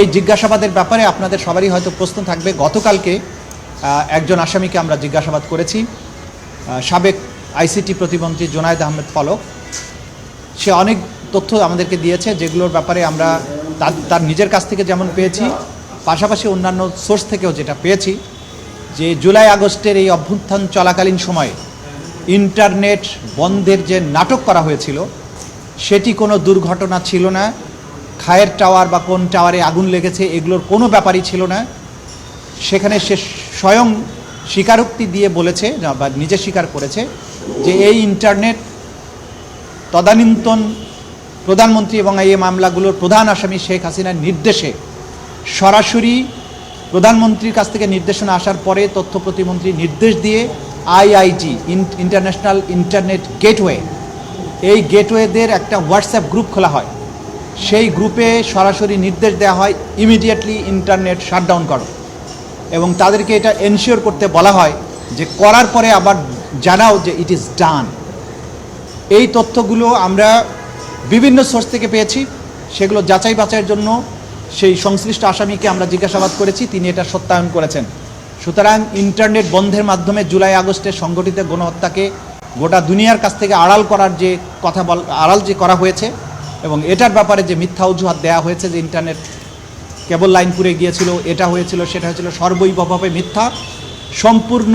এই জিজ্ঞাসাবাদের ব্যাপারে আপনাদের সবারই হয়তো প্রশ্ন থাকবে। গতকালকে একজন আসামিকে আমরা জিজ্ঞাসাবাদ করেছি। সাবেক আইসিটি প্রতিমন্ত্রী জোনায়েদ আহমেদ ফলক সে অনেক তথ্য আমাদেরকে দিয়েছে, যেগুলোর ব্যাপারে আমরা তার নিজের কাছ থেকে যেমন পেয়েছি, পাশাপাশি অন্যান্য সোর্স থেকেও যেটা পেয়েছি, যে জুলাই আগস্টের এই অভ্যুত্থান চলাকালীন সময়ে ইন্টারনেট বন্ধের যে নাটক করা হয়েছিল, সেটি কোনো দুর্ঘটনা ছিল না। খায়ের টাওয়ার বা কোন টাওয়ারে আগুন লেগেছে এগুলোর কোনো ব্যাপারই ছিল না। সেখানে সে স্বয়ং স্বীকারোক্তি দিয়ে বলেছে বা নিজে স্বীকার করেছে যে এই ইন্টারনেট তদানীন্তন প্রধানমন্ত্রী এবং এই মামলাগুলোর প্রধান আসামি শেখ হাসিনার নির্দেশে সরাসরি প্রধানমন্ত্রীর কাছ থেকে নির্দেশনা আসার পরে তথ্য প্রতিমন্ত্রী নির্দেশ দিয়ে আইআইজি ইন্টারন্যাশনাল ইন্টারনেট গেটওয়ে, এই গেটওয়েদের একটা হোয়াটসঅ্যাপ গ্রুপ খোলা হয়। সেই গ্রুপে সরাসরি নির্দেশ দেওয়া হয় ইমিডিয়েটলি ইন্টারনেট শাটডাউন করো। এবং তাদেরকে এটা এনশিওর করতে বলা হয় যে করার পরে আবার জানাও যে ইট ইজ ডান এই তথ্যগুলো আমরা বিভিন্ন সোর্স থেকে পেয়েছি। সেগুলো যাচাই বাছাইয়ের জন্য সেই সংশ্লিষ্ট আসামিকে আমরা জিজ্ঞাসাবাদ করেছি, তিনি এটা সত্যায়ন করেছেন। সুতরাং ইন্টারনেট বন্ধের মাধ্যমে জুলাই আগস্টে সংগঠিত গণহত্যাকে গোটা দুনিয়ার কাছ থেকে আড়াল করার যে কথা বল আড়াল যে করা হয়েছে এবং এটার ব্যাপারে যে মিথ্যা অজুহাত দেওয়া হয়েছে, যে ইন্টারনেট কেবল লাইন পুড়ে গিয়েছিল, এটা হয়েছিল, সেটা হয়েছিল সর্বৈবভাবে মিথ্যা। সম্পূর্ণ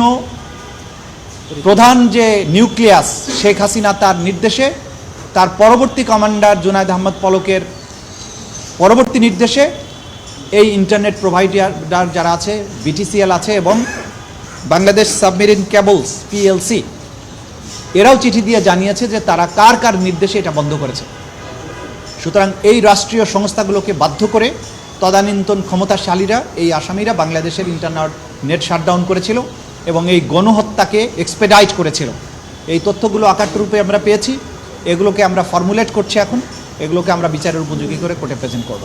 প্রধান যে নিউক্লিয়াস শেখ হাসিনা তার নির্দেশে, তার পরবর্তী কমান্ডার জুনায়দ আহমদ পলকের পরবর্তী নির্দেশে এই ইন্টারনেট প্রোভাইডার যারা আছে বিটিসিএল আছে এবং বাংলাদেশ সাবমেরিন কেবলস পিএলসি এরাও চিঠি দিয়ে জানিয়েছে যে তারা কার কার নির্দেশে এটা বন্ধ করেছে। সুতরাং এই রাষ্ট্রীয় সংস্থাগুলোকে বাধ্য করে তদানীন্তন ক্ষমতাশালীরা, এই আসামিরা বাংলাদেশের ইন্টারনেট নেট শাটডাউন করেছিল এবং এই গণহত্যাকে এক্সপেডাইট করেছিল। এই তথ্যগুলো আকার রূপে আমরা পেয়েছি। এগুলোকে আমরা ফর্মুলেট করছি এখন। এগুলোকে আমরা বিচারের উপযোগী করে কোর্টে প্রেজেন্ট করব।